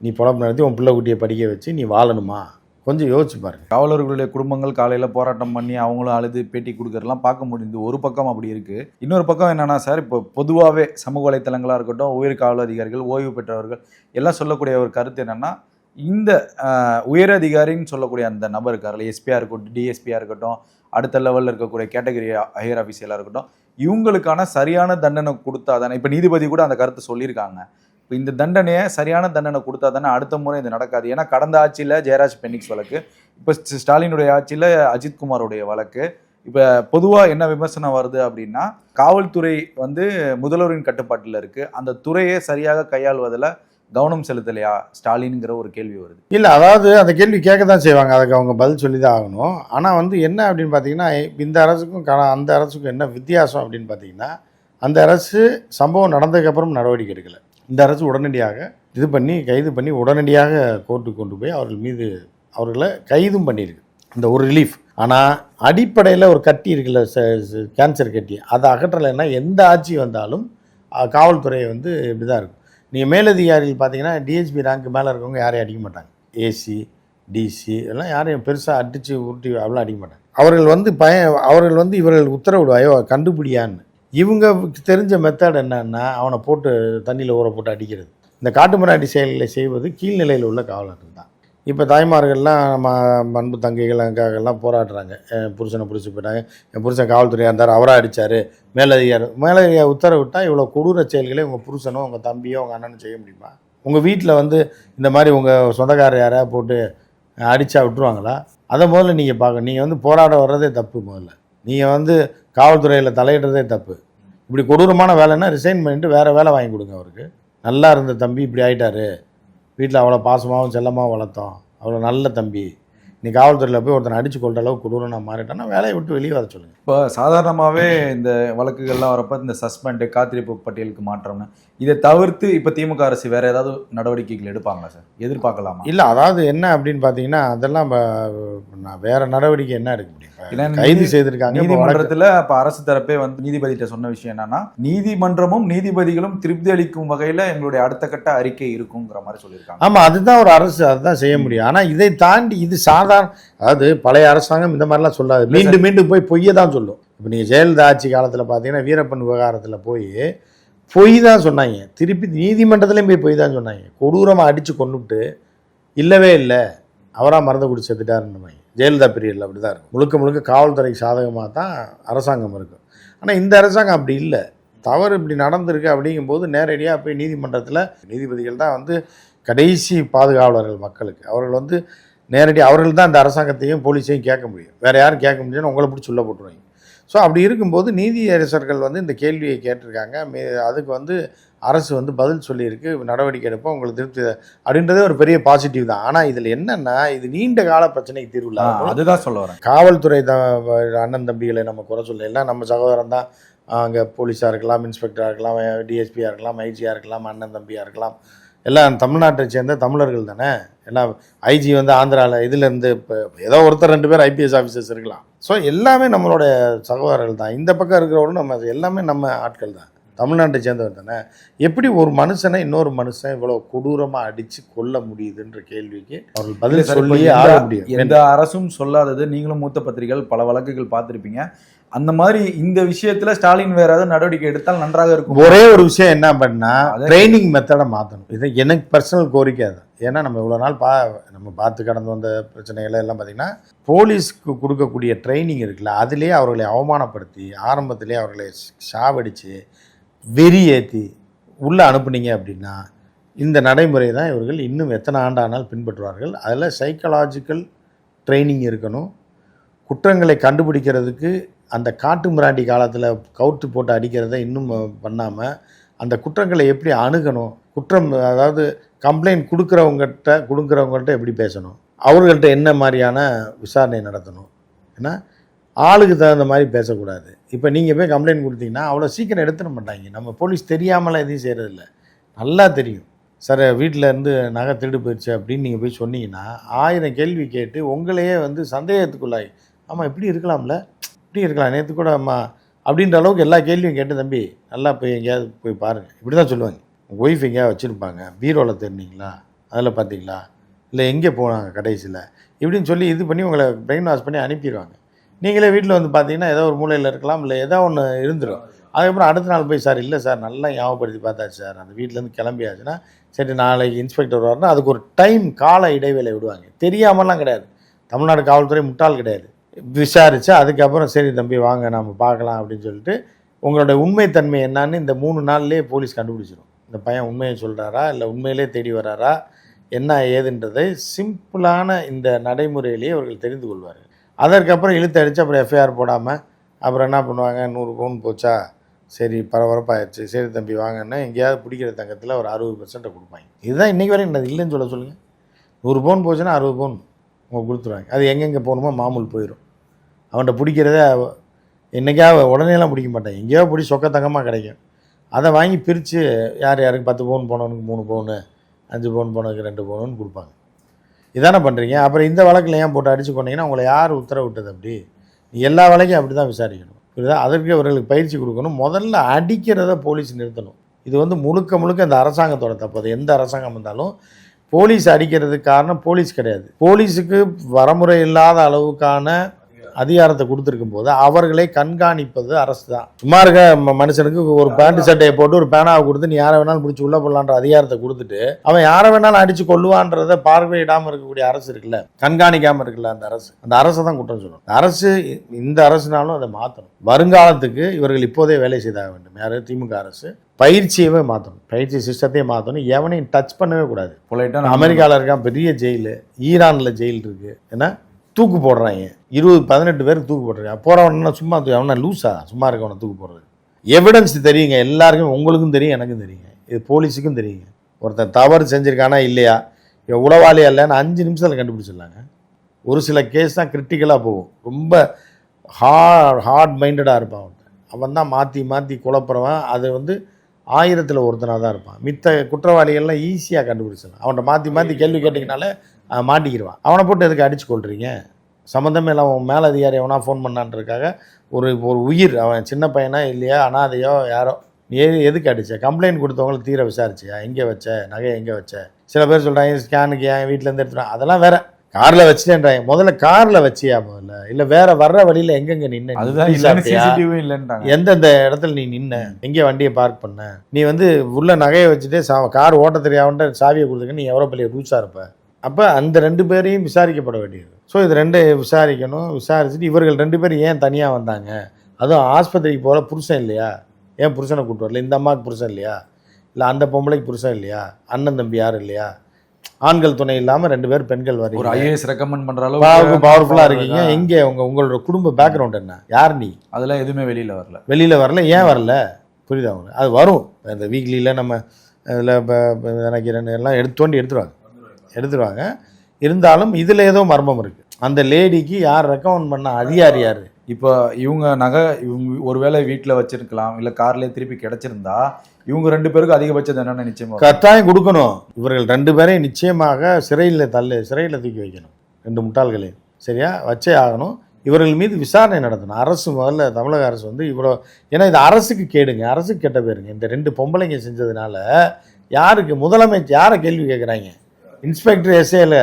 நீ புலம்பு நடத்தி உன் பிள்ளை குட்டியை படிக்க வச்சு நீ வாழணுமா? கொஞ்சம் யோசிச்சு பாருங்க. காவலர்களுடைய குடும்பங்கள் காலையில போராட்டம் பண்ணி அவங்களும் அழுது பேட்டி கொடுக்கறதெல்லாம் பார்க்க முடியுது. ஒரு பக்கம் அப்படி இருக்கு. இன்னொரு பக்கம் என்னன்னா சார் இப்போ பொதுவாகவே சமூக வலைத்தளங்களாக இருக்கட்டும் உயர் காவல் அதிகாரிகள் ஓய்வு பெற்றவர்கள் எல்லாம் சொல்லக்கூடிய ஒரு கருத்து என்னன்னா இந்த உயர் அதிகாரின்னு சொல்லக்கூடிய அந்த நபர் இருக்கார்ல எஸ்பியா இருக்கட்டும் டிஎஸ்பியா இருக்கட்டும் அடுத்த லெவலில் இருக்கக்கூடிய கேட்டகரி ஹையர் ஆஃபீஸியலாக இருக்கட்டும் இவங்களுக்கான சரியான தண்டனை கொடுத்தா தானே இப்போ நீதிபதி கூட அந்த கருத்தை சொல்லியிருக்காங்க. இப்போ இந்த தண்டனையை சரியான தண்டனை கொடுத்தா தானே அடுத்த முறை இது நடக்காது. ஏன்னா கடந்த ஆட்சியில் ஜெயராஜ் பெனிக்ஸ் வழக்கு இப்போ ஸ்டாலினுடைய ஆட்சியில் அஜித்குமாருடைய வழக்கு. இப்போ பொதுவாக என்ன விமர்சனம் வருது அப்படின்னா காவல்துறை வந்து முதல்வரின் கட்டுப்பாட்டில் இருக்குது அந்த துறையை சரியாக கையாள்வதில் கவனம் செலுத்தலையா ஸ்டாலின்ங்கிற ஒரு கேள்வி வருது. இல்லை அதாவது அந்த கேள்வி கேட்க தான் செய்வாங்க. அதுக்கு அவங்க பதில் சொல்லி தான் ஆகணும். ஆனால் வந்து என்ன அப்படின்னு பார்த்தீங்கன்னா இந்த அரசுக்கும் க- அந்த அரசுக்கும் என்ன வித்தியாசம் அப்படின்னு பார்த்தீங்கன்னா அந்த அரசு சம்பவம் நடந்ததுக்கப்புறம் நடவடிக்கை எடுக்கலை. இந்த அரசு உடனடியாக இது பண்ணி கைது பண்ணி உடனடியாக கோர்ட்டுக்கு கொண்டு போய் அவர்கள் மீது அவர்களை கைதும் பண்ணியிருக்கு. இந்த ஒரு ரிலீஃப் ஆனால் அடிப்படையில் ஒரு கட்டி இருக்குல்ல கேன்சர் கட்டி. அதை அகற்றலைன்னா எந்த ஆட்சி வந்தாலும் காவல்துறையை வந்து இப்படி தான் இருக்கும். நீங்கள் மேலதிகாரிகள் பார்த்தீங்கன்னா டிஎஸ்பி ரேங்க் மேலே இருக்கவங்க யாரையும் அடிக்க மாட்டாங்க. ஏசி டிசி இதெல்லாம் யாரையும் பெருசாக அடித்து உருட்டி அவ்வளோ அடிக்க மாட்டாங்க. அவர்கள் வந்து பய அவர்கள் வந்து இவர்கள் உத்தரவிடுவாயோ கண்டுபிடியான்னு. இவங்க தெரிஞ்ச மெத்தட் என்னன்னா அவனை போட்டு தண்ணியில் ஊற போட்டு அடிக்கிறது. இந்த காட்டுமிராண்டி செயல்களை செய்வது கீழ்நிலையில் உள்ள காவலர்கள் தான். இப்போ தாய்மார்கள்லாம் நம்ம அன்பு தங்கைகள் போராடுறாங்க. என் புருஷனை பிடிச்சி போயிட்டாங்க. என் புருஷன் காவல்துறையாக இருந்தார் அவராக அடித்தார் மேலதிகாரி மேலதிகாரி உத்தரவிட்டா இவ்வளோ கொடூர செயல்களை உங்கள் புருஷனோ உங்கள் தம்பியோ உங்கள் அண்ணனும் செய்ய முடியுமா? உங்கள் வீட்டில் வந்து இந்த மாதிரி உங்கள் சொந்தக்காரர் யாராவது போட்டு அடித்தா விட்டுருவாங்களா? அதை முதல்ல நீங்கள் பார்க்கணும். நீங்கள் வந்து போராட வர்றதே தப்பு முதல்ல. நீங்கள் வந்து காவல்துறையில் தலையிடுறதே தப்பு. இப்படி கொடூரமான வேலைன்னா ரிசைன் பண்ணிட்டு வேறு வேலை வாங்கி கொடுங்க அவருக்கு. நல்லா இருந்த தம்பி இப்படி ஆகிட்டாரு வீட்டில் அவ்வளோ பாசமாகவும் செல்லமாகவும் வளர்த்தோம். அவ்வளோ நல்ல தம்பி. நீ காவல்துறையில் போய் ஒருத்தனை அடித்து கொள்கிற அளவுக்கு கொடூரம் நான் மாறிட்டேன்னா வேலையை விட்டு வெளியே வர சொல்லுங்கள் இப்போ சாதாரணமாகவே இந்த வழக்குகள்லாம் வரப்ப இந்த சஸ்பெண்ட் காத்திருப்பு பட்டியலுக்கு மாற்றம்னு. இதை தவிர்த்து இப்போ திமுக அரசு வேற ஏதாவது நடவடிக்கைகள் எடுப்பாங்களா சார்? எதிர்பார்க்கலாமா? இல்லை அதாவது என்ன அப்படின்னு பார்த்தீங்கன்னா அதெல்லாம் வேற நடவடிக்கை என்ன எடுக்க முடியும்? இப்ப கைது செய்திருக்காங்க இப்ப நீதிமன்றத்துல அப்ப அரசு தரப்பே வந்து நீதிபதிகிட்ட சொன்ன விஷயம் என்னன்னா நீதிமன்றமும் நீதிபதிகளும் திருப்தி அளிக்கும் வகையில எங்களுடைய அடுத்த கட்ட அறிக்கை இருக்குங்கிற மாதிரி சொல்லியிருக்காங்க. ஆமா அதுதான் ஒரு அரசு அதுதான் செய்ய முடியும். ஆனா இதை தாண்டி இது சாதாரண அதாவது பழைய அரசாங்கம் இந்த மாதிரிலாம் சொல்லாது. மீண்டும் மீண்டும் போய் பொய்யை தான் சொல்லும். இப்போ நீங்கள் ஜெயலலிதா ஆட்சி காலத்தில் பார்த்தீங்கன்னா வீரப்பன் விவகாரத்தில் போய் பொய் தான் சொன்னாங்க. திருப்பி நீதிமன்றத்துலேயும் போய் பொய் தான் சொன்னாங்க. கொடூரமாக அடித்து கொண்டுவிட்டு இல்லவே இல்லை அவராக மறந்து குடி செத்துட்டாருன்னு ஜெயலலிதா பீரியடில் அப்படி தான் இருக்கும். முழுக்க முழுக்க காவல்துறைக்கு சாதகமாக தான் அரசாங்கம் இருக்கும். ஆனால் இந்த அரசாங்கம் அப்படி இல்லை. தவறு இப்படி நடந்திருக்கு அப்படிங்கும்போது நேரடியாக போய் நீதிமன்றத்தில் நீதிபதிகள் தான் வந்து கடைசி பாதுகாவலர்கள் மக்களுக்கு. அவர்கள் வந்து நேரடி அவர்கள் தான் இந்த அரசாங்கத்தையும் போலீஸையும் கேட்க முடியும். வேறு யாரும் கேட்க முடியும்னு உங்களை பிடிச்சி சொல்ல போட்டுருவாங்க. ஸோ அப்படி இருக்கும்போது நீதியரசர்கள் வந்து இந்த கேள்வியை கேட்டிருக்காங்க. அதுக்கு வந்து அரசு வந்து பதில் சொல்லியிருக்கு. நடவடிக்கை எடுப்போம். உங்களுக்கு திருப்தி அப்படின்றதே ஒரு பெரிய பாசிட்டிவ் தான். ஆனால் இதில் என்னன்னா இது நீண்ட கால பிரச்சனைக்கு தீர்வு அதுதான் சொல்ல வரேன். காவல்துறை த அண்ணன் தம்பிகளை நம்ம குறை சொல்ல எல்லாம் நம்ம சகோதரன் தான். அங்கே போலீஸாக இருக்கலாம் இன்ஸ்பெக்டராக இருக்கலாம் டிஎஸ்பியாக இருக்கலாம் ஐஜியாக இருக்கலாம் அண்ணன் தம்பியாக இருக்கலாம். எல்லாம் தமிழ்நாட்டை சேர்ந்த தமிழர்கள் தானே? ஏன்னா ஐஜி வந்து ஆந்திராவில் இதுலேருந்து இப்போ ஏதோ ஒருத்தர் ரெண்டு பேர் ஐபிஎஸ் ஆஃபீஸர்ஸ் இருக்கலாம். ஸோ எல்லாமே நம்மளோட சகோதரர்கள் தான். இந்த பக்கம் இருக்கிறவங்களும் நம்ம எல்லாமே நம்ம ஆட்கள் தான். தமிழ்நாட்டை சேர்ந்தவர் தானே? எப்படி ஒரு மனுஷனை இன்னொரு மனுஷன் இவ்வளோ கொடூரமாக அடித்து கொல்ல முடியுதுன்ற கேள்விக்கு அவர்கள் பதில் சொல்லியே ஆக முடியும் எந்த அரசும் சொல்லாதது நீங்களும் மூத்த பத்திரிகைகள் பல வழக்குகள் பார்த்திருப்பீங்க. அந்த மாதிரி இந்த விஷயத்துல ஸ்டாலின் வேற ஏதாவது நடவடிக்கை எடுத்தால் நன்றாக இருக்கும். ஒரே ஒரு விஷயம் என்ன பண்ணா ட்ரைனிங் மெத்தடை மாற்றணும் இது எனக்கு பர்சனல் கோரிக்கை அது. ஏன்னா நம்ம இவ்வளோ நாள் பா நம்ம பார்த்து கடந்து வந்த பிரச்சனைகள் எல்லாம் பார்த்தீங்கன்னா போலீஸ்க்கு கொடுக்கக்கூடிய ட்ரைனிங் இருக்குல்ல அதுலேயே அவர்களை அவமானப்படுத்தி ஆரம்பத்திலே அவர்களை சாவடித்து வெறி ஏற்றி உள்ளே அனுப்புனீங்க அப்படின்னா இந்த நடைமுறை தான் இவர்கள் இன்னும் எத்தனை ஆண்டானால் பின்பற்றுவார்கள். அதில் சைக்கலாஜிக்கல் ட்ரைனிங் இருக்கணும். குற்றங்களை கண்டுபிடிக்கிறதுக்கு அந்த காட்டு மிராண்டி காலத்தில் கவுட்டு போட்டு அடிக்கிறத இன்னும் பண்ணாமல் அந்த குற்றங்களை எப்படி அணுகணும்? குற்றம் அதாவது கம்ப்ளைண்ட் கொடுக்குறவங்ககிட்ட கொடுக்குறவங்கள்ட்ட எப்படி பேசணும்? அவர்கள்ட்ட என்ன மாதிரியான விசாரணை நடத்தணும்? ஏன்னா ஆளுக்கு தகுந்த மாதிரி பேசக்கூடாது. இப்போ நீங்கள் போய் கம்ப்ளைண்ட் கொடுத்தீங்கன்னா அவ்வளோ சீக்கிரம் எடுத்துட மாட்டாங்க. நம்ம போலீஸ் தெரியாமலாம் எதையும் செய்கிறதில்ல நல்லா தெரியும். சார் வீட்டில் இருந்து நகை திருடு போயிடுச்சு அப்படின்னு நீங்கள் போய் சொன்னீங்கன்னா ஆயிரம் கேள்வி கேட்டு உங்களையே வந்து சந்தேகத்துக்குள்ளாய் ஆமாம் இப்படி இருக்கலாம்ல? இப்படி இருக்கலாம். நேற்று கூட அம்மா அப்படின்ற அளவுக்கு எல்லா கேள்வியும் கேட்டு தம்பி நல்லா போய் எங்கேயாவது போய் பாருங்கள் இப்படி தான் சொல்லுவாங்க. உங்கள் ஒய்ஃப் எங்கேயாவது வச்சுருப்பாங்க? பீரோவில் தெரிஞ்சிங்களா அதில் பார்த்தீங்களா இல்லை எங்கே போனாங்க கடைசியில்? இப்படின்னு சொல்லி இது பண்ணி உங்களை பிரெயின் வாஷ் பண்ணி அனுப்பிடுவாங்க. நீங்களே வீட்டில் வந்து பார்த்தீங்கன்னா ஏதோ ஒரு மூலையில் இருக்கலாம் இல்லை ஏதோ ஒன்று இருந்துடும் அதுக்கப்புறம் அடுத்த நாள் போய் சார் இல்லை சார் நல்லா ஞாபகப்படுத்தி பார்த்தாச்சு சார். அந்த வீட்டிலேருந்து கிளம்பியாச்சுன்னா சரி நாளைக்கு இன்ஸ்பெக்டர் வருவாருன்னா அதுக்கு ஒரு டைம் கால இடைவேளை விடுவாங்க. தெரியாமலாம் கிடையாது. தமிழ்நாடு காவல்துறை முட்டாள் கிடையாது. விசாரித்து அதுக்கப்புறம் சரி தம்பி வாங்க நம்ம பார்க்கலாம் அப்படின்னு சொல்லிட்டு உங்களோட உண்மைத்தன்மை என்னன்னு இந்த மூணு நாள்லேயே போலீஸ் கண்டுபிடிச்சிடும் இந்த பையன் உண்மையை சொல்கிறாரா இல்லை உண்மையிலே தேடி வராரா என்ன ஏதுன்றதை சிம்பிளான இந்த நடைமுறையிலேயே அவர்கள் தெரிந்து கொள்வார்கள். அதற்கப்புறம் இழுத்து அடித்து அப்புறம் எஃப்ஐஆர் போடாமல் அப்புறம் என்ன பண்ணுவாங்க? நூறு பவுன் போச்சா? சரி பரபரப்பாயிடுச்சு சரி தம்பி வாங்கன்னா எங்கேயாவது பிடிக்கிற தங்கத்தில் ஒரு அறுபது பர்சன்ட்டை கொடுப்பாங்க. இதுதான் இன்றைக்கி வரைக்கும் என்ன இல்லைன்னு சொல்ல சொல்லுங்கள் நூறு பவுன் போச்சுன்னா அறுபது பவுன் அவங்க கொடுத்துருவாங்க. அது எங்கெங்கே போகணுமோ மாமூல் போயிடும். அவன்கிட்ட பிடிக்கிறத அவ- உடனேலாம் பிடிக்க மாட்டான். எங்கேயோ பிடி சொக்க தங்கமாக கிடைக்கும். அதை வாங்கி பிரித்து யார் யாருக்கு பத்து பவுன் போனவனுக்கு மூணு பவுனு அஞ்சு பவுன் போனவனுக்கு ரெண்டு பவுனுன்னு கொடுப்பாங்க. இதானே பண்ணுறீங்க அப்புறம் இந்த வழக்கில் ஏன் போட்டு அடிச்சு கொண்டீங்கன்னா உங்களை யார் உத்தரவிட்டது அப்படி? நீ எல்லா வழக்கையும் அப்படி தான் விசாரிக்கணும். புரியுதா? அதற்கு அவர்களுக்கு பயிற்சி கொடுக்கணும். முதல்ல அடிக்கிறத போலீஸ் நிறுத்தணும். இது வந்து முழுக்க முழுக்க இந்த அரசாங்கத்தோட தப்பு. அது எந்த அரசாங்கம் வந்தாலும் போலீஸ் அடிக்கிறதுக்கு காரணம் போலீஸ் கிடையாது. போலீஸுக்கு வரமுறை இல்லாத அளவுக்கான அதிகாரத்தை கொடுத்துருக்கும் போது அவர்களை கண்காணிப்பது அரசு தான் சும்மா இருக்க மனுஷனுக்கு ஒரு பேண்ட் சட்டையை போட்டு ஒரு பேனாவை கொடுத்து நீ யாரை வேணாலும் பிடிச்சி உள்ள போடலான்ற அதிகாரத்தை கொடுத்துட்டு அவன் யாரை வேணாலும் அடிச்சு கொள்ளுவான்றத பார்வையிடாமல் இருக்கக்கூடிய அரசு இருக்குல்ல? கண்காணிக்காமல் இருக்குல்ல அந்த அரசு? அந்த அரசை தான் குற்றம் சொல்லணும். அந்த அரசு இந்த அரசுனாலும் அதை மாற்றணும் வருங்காலத்துக்கு இவர்கள் இப்போதே வேலை செய்தாக வேண்டும். யாரு? திமுக அரசு. பயிற்சியவே மாற்றணும் பயிற்சி சிஸ்டத்தையே மாற்றணும் எவனையும் டச் பண்ணவே கூடாது. அமெரிக்காவில் இருக்கான் பெரிய ஜெயிலு ஈரானில் ஜெயில் இருக்கு. ஏன்னா தூக்கு போடுறாங்க. இருபது பதினெட்டு பேருக்கு தூக்கு போடுறாங்க போகிறவன சும்மா அவனை லூஸா சும்மா இருக்கவனை தூக்கு போடுறது. எவிடன்ஸ் தெரியுங்க. எல்லாருக்கும் உங்களுக்கும் தெரியும் எனக்கும் தெரியுங்க. இது போலீஸுக்கும் தெரியுங்க. ஒருத்தன் தவறு செஞ்சிருக்கானா இல்லையா? இவன் உளவாளியா இல்லைன்னு அஞ்சு நிமிஷத்தில் கண்டுபிடிச்சிடலாங்க. ஒரு சில கேஸ் தான் கிரிட்டிக்கலாக போகும். ரொம்ப ஹார்ட் ஹார்ட் மைண்டடாக இருப்பான் அவன். அவன் தான் மாற்றி மாற்றி குழப்புறவன். அது வந்து ஆயிரத்தில் ஒருத்தனாக தான் இருப்பான். மித்த குற்றவாளிகள்லாம் ஈஸியாக கண்டுபிடிச்சிடலாம். அவன்கிட்ட மாற்றி மாற்றி கேள்வி கேட்டிங்கனாலே மாட்டிக்கிடுவான் அவனை போட்டு எதுக்கு அடிச்சு கொள்றீங்க சம்மந்தமே இல்லை அவன் மேலே அதிகாரி எவனா ஃபோன் பண்ணான்றதுக்காக ஒரு ஒரு உயிர் அவன் சின்ன பையனா இல்லையா அனாதையோ யாரோ நீ எது எதுக்கு அடிச்ச? கம்ப்ளைண்ட் கொடுத்தவங்கள தீர விசாரிச்சியா? எங்கே வச்ச? நகை எங்கே வச்ச? சில பேர் சொல்கிறாங்க ஸ்கேனுக்கு ஏன்? வீட்டிலேருந்து எடுத்துட்டான் அதெல்லாம் வேற. காரில் வச்சுட்டேன்றாங்க. முதல்ல காரில் வச்சியா முதல்ல? இல்லை வேற வர்ற வழியில் எங்கெங்க நின்று அதுதான் எந்தெந்த இடத்துல நீ நின்ன? எங்கே வண்டியை பார்க் பண்ண? நீ வந்து உள்ள நகையை வச்சுட்டு சா கார் ஓட்ட தெரியாமட்ட சாவியை கொடுத்துக்க நீ எவ்வளோ பெரிய ரூல்ஸாக இருப்ப? அப்போ அந்த ரெண்டு பேரையும் விசாரிக்கப்பட வேண்டியது. ஸோ இது ரெண்டு விசாரிக்கணும். விசாரிச்சுட்டு இவர்கள் ரெண்டு பேரும் ஏன் தனியாக வந்தாங்க? அதுவும் ஆஸ்பத்திரிக்கு போல புருஷன் இல்லையா? ஏன் புருஷனை கூட்டு வரல? இந்த அம்மாவுக்கு புருஷன் இல்லையா? இல்லை அந்த பொம்பளைக்கு புருஷன் இல்லையா? அண்ணன் தம்பி யாரும் இல்லையா? ஆண்கள் துணை இல்லாமல் ரெண்டு பேர் பெண்கள் ஒரு வரீங்க ஐஏஎஸ் ரெக்கமெண்ட் பாவுக்கு அளவுக்கு பவர்ஃபுல்லாக இருக்கீங்க. எங்கே உங்க உங்களோட குடும்ப பேக்ரவுண்ட் என்ன? யார் நீ? அதெல்லாம் எதுவுமே வெளியில வரல. வெளியில் வரல. ஏன் வரல? புரியுதா அது வரும். இந்த வீக்லியில் நம்ம இதில் இப்போ எனக்கு ரெண்டு எல்லாம் எடுத்து தோண்டி எடுத்துருவாங்க எடுத்துருவாங்க. இருந்தாலும் இதில் ஏதோ மர்மம் இருக்குது அந்த லேடிக்கு யார் ரெக்கமெண்ட் பண்ண அதிகாரி யார் இப்போ இவங்க நகை இவங்க ஒருவேளை வீட்டில் வச்சிருக்கலாம் இல்லை கார்லயே திருப்பி கிடைச்சிருந்தா இவங்க ரெண்டு பேருக்கு அதிகபட்ச தண்டனை நிச்சயமா வரும். கட்டாயம் கொடுக்கணும். இவர்கள் ரெண்டு பேரையும் நிச்சயமாக சிறையில் தள்ளு சிறையில் தூக்கி வைக்கணும். ரெண்டு முட்டாள்களையும் சரியா? வச்சே ஆகணும். இவர்கள் மீது விசாரணை நடத்தணும். அரசு முதல்ல தமிழக அரசு வந்து இவ்வளோ ஏன்னா இது அரசுக்கு கேடுங்க. அரசுக்கு கெட்ட பேருங்க. இந்த ரெண்டு பொம்பளைங்க செஞ்சதுனால யாருக்கு முதலமைச்சர் யாரை கேள்வி கேட்குறாங்க இன்ஸ்பெக்டர் எஸ்ஏல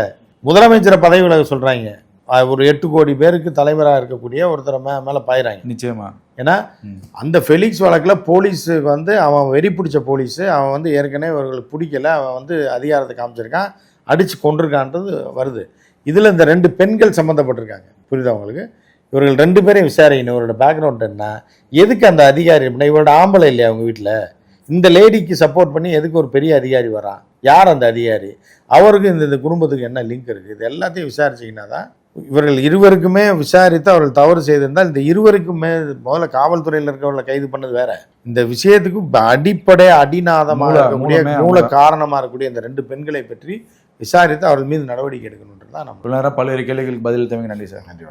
முதலமைச்சரை பதவி விலக சொல்கிறாங்க ஒரு எட்டு கோடி பேருக்கு தலைவராக இருக்கக்கூடிய ஒருத்தரை மே மேலே பாயிறாங்க. நிச்சயமா. ஏன்னா. அந்த ஃபெலிக்ஸ் வழக்கில் போலீஸுக்கு வந்து அவன் வெறி பிடிச்ச போலீஸு அவன் வந்து ஏற்கனவே இவர்களுக்கு பிடிக்கல அவன் வந்து அதிகாரத்தை காமிச்சிருக்கான் அடித்து கொண்டிருக்கான்றது வருது. இதில் இந்த ரெண்டு பெண்கள் சம்மந்தப்பட்டிருக்காங்க புரியுதா உங்களுக்கு? இவர்கள் ரெண்டு பேரையும் விசாரிக்கணும். இவரோட பேக்ரவுண்ட் என்ன? எதுக்கு அந்த அதிகாரி அப்படின்னா இவரோட ஆம்பளை இல்லையா அவங்க வீட்டில் இந்த லேடிக்கு சப்போர்ட் பண்ணி எதுக்கு ஒரு பெரிய அதிகாரி வரான் யார் அந்த அதிகாரி? அவருக்கு இந்த இந்த குடும்பத்துக்கு என்ன லிங்க் இருக்குது இது எல்லாத்தையும் விசாரிச்சிங்கன்னா தான் இவர்கள் இருவருக்குமே விசாரித்து அவர்கள் தவறு செய்திருந்தால் இந்த இருவருக்குமே முதல்ல காவல்துறையில் இருக்கவங்களை கைது பண்ணது வேற. இந்த விஷயத்துக்கு அடிப்படை அடிநாதமாக மூல- இருக்கக்கூடிய மூல. காரணமாக இருக்கக்கூடிய இந்த ரெண்டு பெண்களை பற்றி விசாரித்து அவர்கள் மீது நடவடிக்கை எடுக்கணுன்றது தான் நம்ம பல்வேறு கேள்விகளுக்கு பதில் தவிங்க நன்றி சார். நன்றி